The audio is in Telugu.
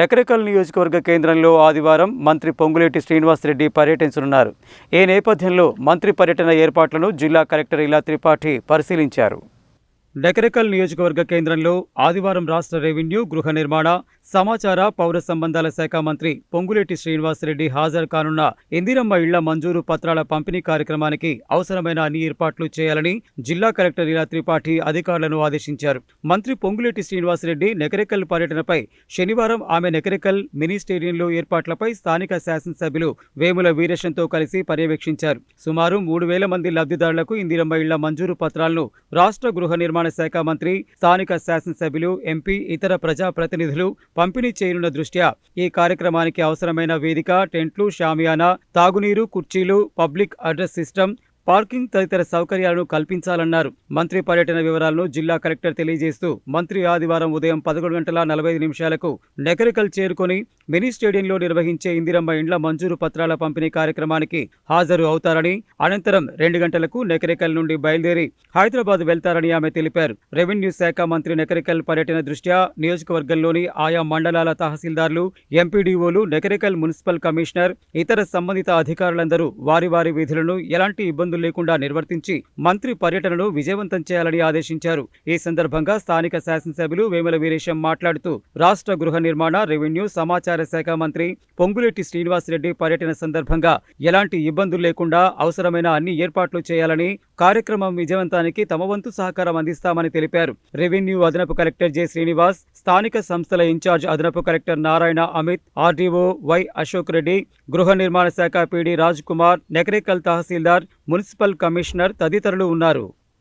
నకరికల్ నియోజకవర్గ కేంద్రంలో ఆదివారం మంత్రి పొంగులేటి శ్రీనివాసరెడ్డి పర్యటించనున్నారు. ఈ నేపథ్యంలో మంత్రి పర్యటన ఏర్పాట్లను జిల్లా కలెక్టర్ ఇలా త్రిపాఠి పరిశీలించారు. డెకరకల్ నియోజకవర్గ కేంద్రంలో ఆదివారం రాష్ట్ర రెవెన్యూ గృహ నిర్మాణ సమాచార పౌర సంబంధాల శాఖ మంత్రి పొంగులేటి శ్రీనివాసరెడ్డి హాజరు కానున్న ఇందిరమ్మ ఇళ్ళ మంజూరు పత్రాల పంపిణీ కార్యక్రమానికి అవసరమైన అన్ని ఏర్పాట్లు చేయాలని జిల్లా కలెక్టర్ ఇలా త్రిపాఠి అధికారులను ఆదేశించారు. మంత్రి పొంగులేటి శ్రీనివాసరెడ్డి నెకరెకల్ పర్యటనపై శనివారం ఆమె నెకరెకల్ మినీ స్టేడియంలో ఏర్పాట్లపై స్థానిక శాసనసభ్యులు వేముల వీరేశంతో కలిసి పర్యవేక్షించారు. సుమారు మూడు వేల మంది లబ్ధిదారులకు ఇందిరమ్మ ఇళ్ళ మంజూరు పత్రాలను రాష్ట్ర గృహ నిర్మాణ శాఖ మంత్రి స్థానిక శాసనసభ్యులు ఎంపీ ఇతర ప్రజాప్రతినిధులు పంపిణీ చేయనున్న దృష్ట్యా ఈ కార్యక్రమానికి అవసరమైన వేదిక టెంట్లు షామియానా తాగునీరు కుర్చీలు పబ్లిక్ అడ్రస్ సిస్టమ్ పార్కింగ్ తదితర సౌకర్యాలను కల్పించాలన్నారు. మంత్రి పర్యటన వివరాలను జిల్లా కలెక్టర్ తెలియజేస్తూ మంత్రి ఆదివారం ఉదయం పదకొండు గంటల నలభై నిమిషాలకు నెకరికల్ చేరుకొని మినీ స్టేడియంలో నిర్వహించే ఇందిరమ్మ ఇండ్ల మంజూరు పత్రాల పంపిణీ కార్యక్రమానికి హాజరు అవుతారని అనంతరం రెండు గంటలకు నెకరికల్ నుండి బయలుదేరి హైదరాబాద్ వెళ్తారని ఆమె తెలిపారు. రెవెన్యూ శాఖ మంత్రి నెకరికల్ పర్యటన దృష్ట్యా నియోజకవర్గంలోని ఆయా మండలాల తహసీల్దార్లు ఎంపీడీఓలు నెకరికల్ మున్సిపల్ కమిషనర్ ఇతర సంబంధిత అధికారులందరూ వారి వారి విధులను ఎలాంటి ఇబ్బంది ఇబ్బందులు లేకుండా నిర్వర్తించి మంత్రి పర్యటనను విజయవంతం చేయాలని ఆదేశించారు. ఈ సందర్భంగా స్థానిక శాసనసభ్యులు వేముల వీరేశం మాట్లాడుతూ రాష్ట్ర గృహ నిర్మాణ రెవెన్యూ సమాచార శాఖ మంత్రి పొంగులేటి శ్రీనివాసరెడ్డి పర్యటన సందర్భంగా ఎలాంటి ఇబ్బందులు లేకుండా అవసరమైన అన్ని ఏర్పాట్లు చేయాలని కార్యక్రమం విజయవంతానికి తమ వంతు సహకారం అందిస్తామని తెలిపారు. రెవెన్యూ అదనపు కలెక్టర్ జె శ్రీనివాస్ స్థానిక సంస్థల ఇన్ఛార్జ్ అదనపు collector Narayana Amit RDO Y Ashok Reddy గృహ నిర్మాణ శాఖ పీడీ రాజ్ కుమార్ నెకరేకల్ తహసీల్దార్ మున్సిపల్ కమిషనర్ తదితరులు ఉన్నారు.